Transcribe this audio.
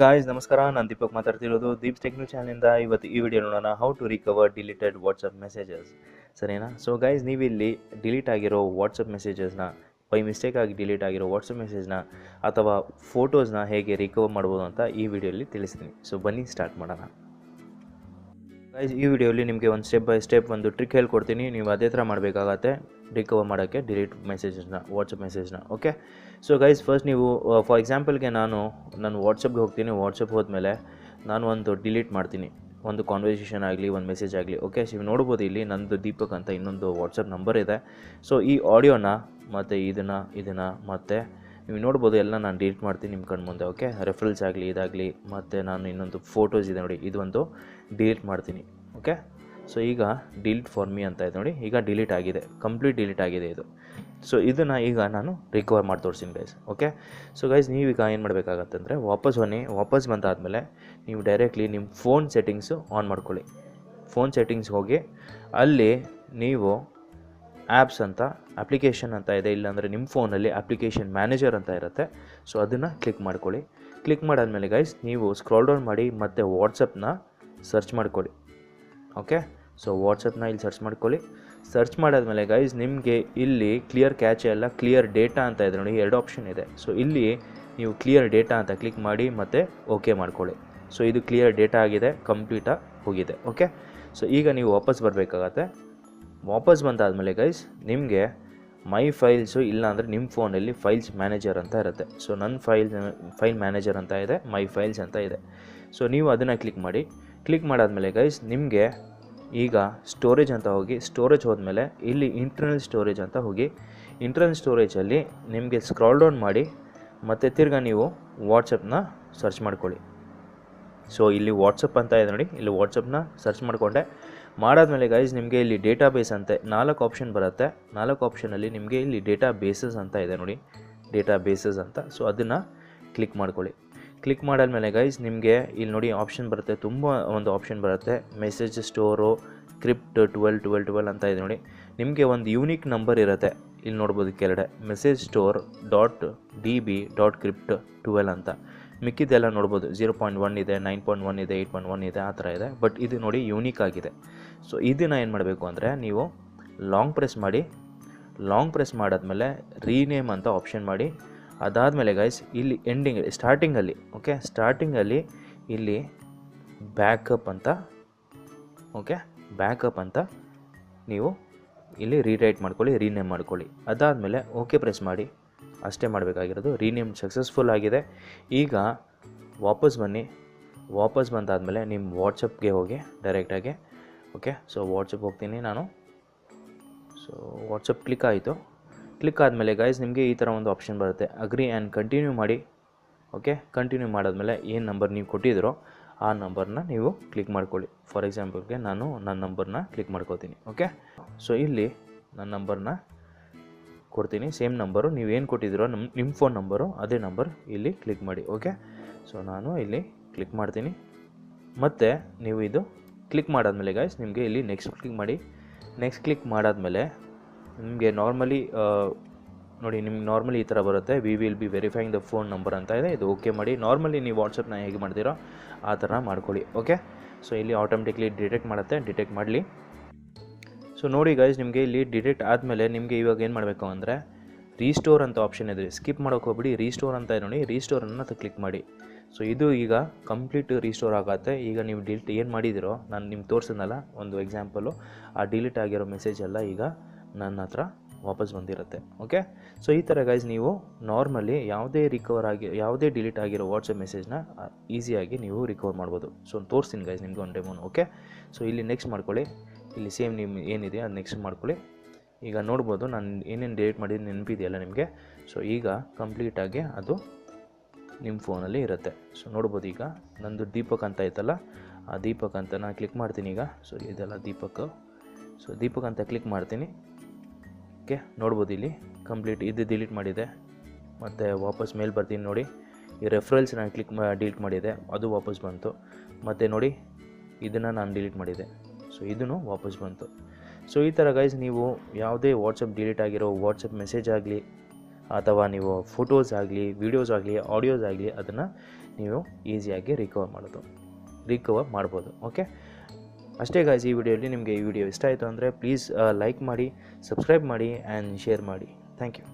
Guys ನಮಸ್ಕಾರ. ನಾನು ದೀಪಕ್ ಮಾತಾಡ್ತಿರೋದು ದೀಪ್ ಟೆಕ್ನೋ ಚಾನಲಿಂದ ಇವತ್ತು ಈ ವಿಡಿಯೋ ನೋಡೋಣ how to recover deleted WhatsApp messages ಸರಿನಾ? ಸೊ ಗೈಸ್ ನೀವಿಲ್ಲಿ ಡಿಲೀಟ್ ಆಗಿರೋ ವಾಟ್ಸಪ್ ಮೆಸೇಜಸ್ನ ಬೈ ಮಿಸ್ಟೇಕ್ ಆಗಿ ಡಿಲೀಟ್ ಆಗಿರೋ ವಾಟ್ಸಪ್ ಮೆಸೇಜ್ನ ಅಥವಾ ಫೋಟೋಸ್ನ ಹೇಗೆ ರಿಕವರ್ ಮಾಡ್ಬೋದು ಅಂತ ಈ ವಿಡಿಯೋಲಿ ತಿಳಿಸ್ತೀನಿ. ಸೊ ಬನ್ನಿ ಸ್ಟಾರ್ಟ್ ಮಾಡೋಣ. ಗೈಸ್ ಈ ವಿಡಿಯೋಲಿ ನಿಮಗೆ ಒಂದು ಸ್ಟೆಪ್ ಬೈ ಸ್ಟೆಪ್ ಒಂದು ಟ್ರಿಕ್ ಹೇಳ್ಕೊಡ್ತೀನಿ. ನೀವು ಅದೇ ಥರ ಮಾಡಬೇಕಾಗತ್ತೆ. ರಿಕವರ್ ಮಾಡೋಕ್ಕೆ ಡಿಲೀಟ್ ಮೆಸೇಜಸ್ನ ವಾಟ್ಸಪ್ ಮೆಸೇಜ್ನ ಓಕೆ ಸೊ ಗೈಸ್ ಫಸ್ಟ್ ನೀವು ಫಾರ್ ಎಕ್ಸಾಂಪಲ್ಗೆ ನಾನು ನಾನು ವಾಟ್ಸಪ್ಗೆ ಹೋಗ್ತೀನಿ ವಾಟ್ಸಪ್ ಹೋದ್ಮೇಲೆ ನಾನು ಒಂದು ಡಿಲೀಟ್ ಮಾಡ್ತೀನಿ. ಒಂದು ಕಾನ್ವರ್ಸೇಷನ್ ಆಗಲಿ, ಒಂದು ಮೆಸೇಜ್ ಆಗಲಿ ಓಕೆ ನೀವು ನೋಡ್ಬೋದು ಇಲ್ಲಿ ನಂದು ದೀಪಕ್ ಅಂತ ಇನ್ನೊಂದು ವಾಟ್ಸಪ್ ನಂಬರ್ ಇದೆ. ಸೊ ಈ ಆಡಿಯೋನ ಮತ್ತು ಇದನ್ನು ಇದನ್ನು ಮತ್ತು ನೀವು ನೋಡ್ಬೋದು ಎಲ್ಲ ನಾನು ಡಿಲೀಟ್ ಮಾಡ್ತೀನಿ ನಿಮ್ಮ ಕಣ್ಣು ಮುಂದೆ ಓಕೆ ರೆಫ್ರೆನ್ಸ್ ಆಗಲಿ, ಇದಾಗಲಿ, ಮತ್ತು ನಾನು ಇನ್ನೊಂದು ಫೋಟೋಸ್ ಇದೆ ನೋಡಿ ಇದೊಂದು ಡಿಲೀಟ್ ಮಾಡ್ತೀನಿ ಓಕೆ ಸೊ ಈಗ ಡಿಲೀಟ್ ಫಾರ್ ಮೀ ಅಂತ ಇದೆ ನೋಡಿ. ಈಗ ಡಿಲೀಟ್ ಆಗಿದೆ. ಕಂಪ್ಲೀಟ್ ಡಿಲೀಟ್ ಆಗಿದೆ ಇದು. ಸೊ ಇದನ್ನು ಈಗ ನಾನು ರಿಕವರ್ ಮಾಡಿ ತೋರಿಸ್ತೀನಿ ಗೈಸ್ ಓಕೆ ಸೊ ಗೈಸ್ ನೀವೀಗ ಏನು ಮಾಡಬೇಕಾಗತ್ತೆ ಅಂದರೆ ವಾಪಸ್ ಬನ್ನಿ. ವಾಪಸ್ ಬಂದಾದಮೇಲೆ ನೀವು ಡೈರೆಕ್ಟ್ಲಿ ನಿಮ್ಮ ಫೋನ್ ಸೆಟ್ಟಿಂಗ್ಸು ಆನ್ ಮಾಡ್ಕೊಳ್ಳಿ. ಫೋನ್ ಸೆಟ್ಟಿಂಗ್ಸ್ ಹೋಗಿ ಅಲ್ಲಿ ನೀವು ಆ್ಯಪ್ಸ್ ಅಂತ ಅಪ್ಲಿಕೇಶನ್ ಅಂತ ಇದೆ. ಇಲ್ಲಾಂದರೆ ನಿಮ್ಮ ಫೋನಲ್ಲಿ ಅಪ್ಲಿಕೇಶನ್ ಮ್ಯಾನೇಜರ್ ಅಂತ ಇರುತ್ತೆ. ಸೊ ಅದನ್ನು ಕ್ಲಿಕ್ ಮಾಡ್ಕೊಳ್ಳಿ. ಕ್ಲಿಕ್ ಮಾಡಾದ್ಮೇಲೆ ಗೈಸ್ ನೀವು ಸ್ಕ್ರಾಲ್ ಡೌನ್ ಮಾಡಿ ಮತ್ತು ವಾಟ್ಸಪ್ನ ಸರ್ಚ್ ಮಾಡ್ಕೊಳ್ಳಿ. ಓಕೆ ಸೊ ವಾಟ್ಸಪ್ನ ಇಲ್ಲಿ ಸರ್ಚ್ ಮಾಡ್ಕೊಳ್ಳಿ. ಸರ್ಚ್ ಮಾಡಾದ್ಮೇಲೆ ಗೈಸ್ ನಿಮಗೆ ಇಲ್ಲಿ ಕ್ಲಿಯರ್ ಕ್ಯಾಚ್ ಎಲ್ಲ ಕ್ಲಿಯರ್ ಡೇಟಾ ಅಂತ ಇದೆ ನೋಡಿ, ಎರಡು ಆಪ್ಷನ್ ಇದೆ. ಸೊ ಇಲ್ಲಿ ನೀವು ಕ್ಲಿಯರ್ ಡೇಟಾ ಅಂತ ಕ್ಲಿಕ್ ಮಾಡಿ ಮತ್ತು ಓಕೆ ಮಾಡ್ಕೊಳ್ಳಿ. ಸೊ ಇದು ಕ್ಲಿಯರ್ ಡೇಟಾ ಆಗಿದೆ ಕಂಪ್ಲೀಟಾಗಿ ಹೋಗಿದೆ ಓಕೆ ಸೊ ಈಗ ನೀವು ವಾಪಸ್ ಬರಬೇಕಾಗತ್ತೆ. ವಾಪಸ್ ಬಂದಾದಮೇಲೆ ಗೈಸ್ ನಿಮಗೆ ಮೈ ಫೈಲ್ಸು ಇಲ್ಲಾಂದರೆ ನಿಮ್ಮ ಫೋನಲ್ಲಿ ಫೈಲ್ಸ್ ಮ್ಯಾನೇಜರ್ ಅಂತ ಇರುತ್ತೆ. ಸೊ ನನ್ನ ಫೈಲ್ ಫೈಲ್ ಮ್ಯಾನೇಜರ್ ಅಂತ ಇದೆ ಮೈ ಫೈಲ್ಸ್ ಅಂತ ಇದೆ. ಸೊ ನೀವು ಅದನ್ನು ಕ್ಲಿಕ್ ಮಾಡಿ. ಕ್ಲಿಕ್ ಮಾಡಾದಮೇಲೆ ಗೈಸ್ ನಿಮಗೆ ಈಗ ಸ್ಟೋರೇಜ್ ಅಂತ ಹೋಗಿ ಸ್ಟೋರೇಜ್ ಹೋದ್ಮೇಲೆ ಇಲ್ಲಿ ಇಂಟರ್ನಲ್ ಸ್ಟೋರೇಜ್ ಅಂತ ಹೋಗಿ ಇಂಟರ್ನಲ್ ಸ್ಟೋರೇಜಲ್ಲಿ ನಿಮಗೆ ಸ್ಕ್ರಾಲ್ ಡೌನ್ ಮಾಡಿ ಮತ್ತು ತಿರ್ಗಾ ನೀವು ವಾಟ್ಸಪ್ನ ಸರ್ಚ್ ಮಾಡ್ಕೊಳ್ಳಿ. ಸೊ ಇಲ್ಲಿ ವಾಟ್ಸಪ್ ಅಂತ ಇದೆ ನೋಡಿ. ಇಲ್ಲಿ ವಾಟ್ಸಪ್ನ ಸರ್ಚ್ ಮಾಡಿಕೊಂಡೆ. ಮಾಡಾದ್ಮೇಲೆ ಗೈಸ್ ನಿಮಗೆ ಇಲ್ಲಿ ಡೇಟಾ ಬೇಸ್ ಅಂತೆ ನಾಲ್ಕು ಆಪ್ಷನ್ ಬರುತ್ತೆ. ನಾಲ್ಕು ಆಪ್ಷನಲ್ಲಿ ನಿಮಗೆ ಇಲ್ಲಿ ಡೇಟಾ ಬೇಸಸ್ ಅಂತ ಇದೆ ನೋಡಿ. ಡೇಟಾ ಬೇಸಸ್ ಅಂತ. ಸೊ ಅದನ್ನು ಕ್ಲಿಕ್ ಮಾಡ್ಕೊಳ್ಳಿ. ಕ್ಲಿಕ್ ಮಾಡಾದ್ಮೇಲೆ ಗೈಸ್ ನಿಮಗೆ ಇಲ್ಲಿ ನೋಡಿ ಆಪ್ಷನ್ ಬರುತ್ತೆ. ತುಂಬ ಒಂದು ಆಪ್ಷನ್ ಬರುತ್ತೆ. Message store crypt twelve twelve twelve ಅಂತ ಇದೆ ನೋಡಿ. ನಿಮಗೆ ಒಂದು ಯೂನಿಕ್ ನಂಬರ್ ಇರುತ್ತೆ. ಇಲ್ಲಿ ನೋಡ್ಬೋದು ಕೆಳಗಡೆ message store dot D B dot crypt twelve ಅಂತ. ಮಿಕ್ಕಿದ್ದೆಲ್ಲ ನೋಡ್ಬೋದು. ಜೀರೋ ಪಾಯಿಂಟ್ ಒನ್ ಇದೆ ನೈನ್ ಪಾಯಿಂಟ್ ಒನ್ ಇದೆ ಏಯ್ಟ್ ಪಾಯಿಂಟ್ ಒನ್ ಇದೆ, ಆ ಥರ ಇದೆ. ಬಟ್ ಇದು ನೋಡಿ ಯೂನಿಕ್ ಆಗಿದೆ. ಸೊ ಇದನ್ನು ಏನು ಮಾಡಬೇಕು ಅಂದರೆ ನೀವು ಲಾಂಗ್ ಪ್ರೆಸ್ ಮಾಡಿ ಲಾಂಗ್ ಪ್ರೆಸ್ ಮಾಡಾದ್ಮೇಲೆ ರೀನೇಮ್ ಅಂತ ಆಪ್ಷನ್ ಮಾಡಿ ಅದಾದಮೇಲೆ ಗೈಸ್ ಇಲ್ಲಿ ಎಂಡಿಂಗ್ ಸ್ಟಾರ್ಟಿಂಗಲ್ಲಿ ಓಕೆ ಸ್ಟಾರ್ಟಿಂಗಲ್ಲಿ ಇಲ್ಲಿ ಬ್ಯಾಕಪ್ ಅಂತ ಓಕೆ ಬ್ಯಾಕಪ್ ಅಂತ ನೀವು ಇಲ್ಲಿ ರೀರೈಟ್ ಮಾಡ್ಕೊಳ್ಳಿ ರೀನೇಮ್ ಮಾಡ್ಕೊಳ್ಳಿ. ಅದಾದಮೇಲೆ ಓಕೆ ಪ್ರೆಸ್ ಮಾಡಿ. ಅಷ್ಟೇ ಮಾಡಬೇಕಾಗಿರೋದು. ರೀನೇಮ್ ಸಕ್ಸಸ್ಫುಲ್ ಆಗಿದೆ. ಈಗ ವಾಪಸ್ ಬನ್ನಿ. ವಾಪಸ್ ಬಂದಾದಮೇಲೆ ನಿಮ್ಮ ವಾಟ್ಸಪ್ಗೆ ಹೋಗಿ ಡೈರೆಕ್ಟಾಗಿ ಓಕೆ ಸೊ ವಾಟ್ಸಪ್ ಹೋಗ್ತೀನಿ ನಾನು. ಸೊ ವಾಟ್ಸಪ್ ಕ್ಲಿಕ್ ಆಯಿತು. ಕ್ಲಿಕ್ ಆದಮೇಲೆ ಗೈಸ್ ನಿಮಗೆ ಈ ಥರ ಒಂದು ಆಪ್ಷನ್ ಬರುತ್ತೆ. ಅಗ್ರಿ ಆ್ಯಂಡ್ ಕಂಟಿನ್ಯೂ ಮಾಡಿ. ಓಕೆ ಕಂಟಿನ್ಯೂ ಮಾಡಿದ್ಮೇಲೆ ಏನು ನಂಬರ್ ನೀವು ಕೊಟ್ಟಿದ್ದೀರೋ ಆ ನಂಬರ್ನ ನೀವು ಕ್ಲಿಕ್ ಮಾಡ್ಕೊಳ್ಳಿ. ಫಾರ್ ಎಕ್ಸಾಂಪಲ್ಗೆ ನಾನು ನನ್ನ ನಂಬರ್ನ ಕ್ಲಿಕ್ ಮಾಡ್ಕೋತೀನಿ. ಓಕೆ ಸೊ ಇಲ್ಲಿ ನನ್ನ ನಂಬರ್ನ ಕೊಡ್ತೀನಿ. ಸೇಮ್ ನಂಬರು ನೀವೇನು ಕೊಟ್ಟಿದ್ದೀರೋ ನಮ್ಮ ನಿಮ್ಮ ಫೋನ್ ನಂಬರು ಅದೇ ನಂಬರ್ ಇಲ್ಲಿ ಕ್ಲಿಕ್ ಮಾಡಿ. ಓಕೆ ಸೊ ನಾನು ಇಲ್ಲಿ ಕ್ಲಿಕ್ ಮಾಡ್ತೀನಿ. ಮತ್ತು ನೀವು ಇದು ಕ್ಲಿಕ್ ಮಾಡಾದ್ಮೇಲೆ ಗಾಯ್ಸ್ ನಿಮಗೆ ಇಲ್ಲಿ ನೆಕ್ಸ್ಟ್ ಕ್ಲಿಕ್ ಮಾಡಿ. ನೆಕ್ಸ್ಟ್ ಕ್ಲಿಕ್ ಮಾಡಾದ್ಮೇಲೆ ನಿಮಗೆ ನಾರ್ಮಲಿ ನೋಡಿ ನಿಮ್ಗೆ ನಾರ್ಮಲಿ ಈ ಥರ ಬರುತ್ತೆ. We will be verifying the phone number ಅಂತ ಇದೆ. ಇದು ಓಕೆ ಮಾಡಿ. ನಾರ್ಮಲಿ ನೀವು ವಾಟ್ಸಪ್ನ ಹೇಗೆ ಮಾಡ್ತೀರೋ ಆ ಥರ ಮಾಡ್ಕೊಳ್ಳಿ ಓಕೆ ಸೊ ಇಲ್ಲಿ ಆಟೋಮೆಟಿಕ್ಲಿ ಡಿಟೆಕ್ಟ್ ಮಾಡುತ್ತೆ. ಡಿಟೆಕ್ಟ್ ಮಾಡಲಿ. ಸೊ ನೋಡಿ ಗೈಸ್ ನಿಮಗೆ ಇಲ್ಲಿ ಡಿಟೆಕ್ಟ್ ಆದಮೇಲೆ ನಿಮಗೆ ಇವಾಗ ಏನು ಮಾಡಬೇಕು ಅಂದರೆ ರೀಸ್ಟೋರ್ ಅಂತ ಆಪ್ಷನ್ ಇದೆ. ಸ್ಕಿಪ್ ಮಾಡೋಕೆ ಹೋಗ್ಬಿಡಿ. ರೀಸ್ಟೋರ್ ಅಂತ ಇದೆ ನೋಡಿ. ರೀಸ್ಟೋರನ್ನು ಕ್ಲಿಕ್ ಮಾಡಿ. ಸೊ ಇದು ಈಗ ಕಂಪ್ಲೀಟ್ ರೀಸ್ಟೋರ್ ಆಗುತ್ತೆ. ಈಗ ನೀವು ಡಿಲೀಟ್ ಏನು ಮಾಡಿದಿರೋ, ನಾನು ನಿಮ್ಗೆ ತೋರಿಸಿದ್ನಲ್ಲ, ಒಂದು ಎಕ್ಸಾಂಪಲು ಆ ಡಿಲೀಟ್ ಆಗಿರೋ ಮೆಸೇಜ್ ಎಲ್ಲ ಈಗ ನನ್ನ ಹತ್ರ ವಾಪಸ್ ಬಂದಿರುತ್ತೆ ಓಕೆ ಸೊ ಈ ಥರ ಗೈಸ್ ನೀವು ನಾರ್ಮಲಿ ಯಾವುದೇ ರಿಕವರ್ ಆಗಿ, ಯಾವುದೇ ಡಿಲೀಟ್ ಆಗಿರೋ ವಾಟ್ಸಪ್ ಮೆಸೇಜ್ನ ಈಸಿಯಾಗಿ ನೀವು ರಿಕವರ್ ಮಾಡ್ಬೋದು. ಸೊ ತೋರಿಸ್ತೀನಿ ಗೈಸ್ ನಿಮ್ಗೆ ಒಂದು ಡೆಮೋನು ಓಕೆ ಸೊ ಇಲ್ಲಿ ನೆಕ್ಸ್ಟ್ ಮಾಡ್ಕೊಳ್ಳಿ. ಇಲ್ಲಿ ಸೇಮ್ ನಿಮ್ಮ ಏನಿದೆ, ಅದು ನೆಕ್ಸ್ಟ್ ಮಾಡ್ಕೊಳ್ಳಿ. ಈಗ ನೋಡ್ಬೋದು, ನಾನು ಏನೇನು ಡಿಲೀಟ್ ಮಾಡಿದ್ದು ನೆನಪಿದೆಯಲ್ಲ ನಿಮಗೆ? ಸೊ ಈಗ ಕಂಪ್ಲೀಟಾಗಿ ಅದು ನಿಮ್ಮ ಫೋನಲ್ಲಿ ಇರುತ್ತೆ. ಸೊ ನೋಡ್ಬೋದು ಈಗ, ನಂದು ದೀಪಕ್ ಅಂತ ಐತಲ್ಲ, ಆ ದೀಪಕ್ ಅಂತ ನಾನು ಕ್ಲಿಕ್ ಮಾಡ್ತೀನಿ ಈಗ. ಸೊ ಇದೆಲ್ಲ ದೀಪಕ್. ಸೊ ದೀಪಕ್ ಅಂತ ಕ್ಲಿಕ್ ಮಾಡ್ತೀನಿ. ಓಕೆ, ನೋಡ್ಬೋದು ಇಲ್ಲಿ. ಕಂಪ್ಲೀಟ್ ಇದು ಡಿಲೀಟ್ ಮಾಡಿದೆ. ಮತ್ತು ವಾಪಸ್ ಮೇಲ್ ಬರ್ತೀನಿ ನೋಡಿ. ಈ ರೆಫ್ರೆನ್ಸ್ ನಾನು ಕ್ಲಿಕ್ ಮಾ ಡಿಲೀಟ್ ಮಾಡಿದೆ. ಅದು ವಾಪಸ್ ಬಂತು. ಮತ್ತು ನೋಡಿ, ಇದನ್ನು ನಾನು ಡಿಲೀಟ್ ಮಾಡಿದೆ. ಸೊ ಇದನ್ನು ವಾಪಸ್ ಬಂತು. ಸೊ ಈ ಥರ ಗೈಸ್ ನೀವು ಯಾವುದೇ ವಾಟ್ಸಪ್ ಡಿಲೀಟ್ ಆಗಿರೋ ವಾಟ್ಸಪ್ ಮೆಸೇಜ್ ಆಗಲಿ, ಅಥವಾ ನೀವು ಫೋಟೋಸ್ ಆಗಲಿ ವೀಡಿಯೋಸ್ ಆಗಲಿ ಆಡಿಯೋಸ್ ಆಗಲಿ, ಅದನ್ನು ನೀವು ಈಸಿಯಾಗಿ ರಿಕವರ್ ಮಾಡೋದು. ರಿಕವರ್ ಮಾಡ್ಬೋದು ಓಕೆ ಅಷ್ಟೇ ಗಾಯ್ಸ್ ಈ ವಿಡಿಯೋಲಿ ನಿಮಗೆ ಈ ವಿಡಿಯೋ ಇಷ್ಟ ಆಯಿತು ಅಂದರೆ ಪ್ಲೀಸ್ ಲೈಕ್ ಮಾಡಿ ಸಬ್ಸ್ಕ್ರೈಬ್ ಮಾಡಿ ಆ್ಯಂಡ್ ಶೇರ್ ಮಾಡಿ. Thank you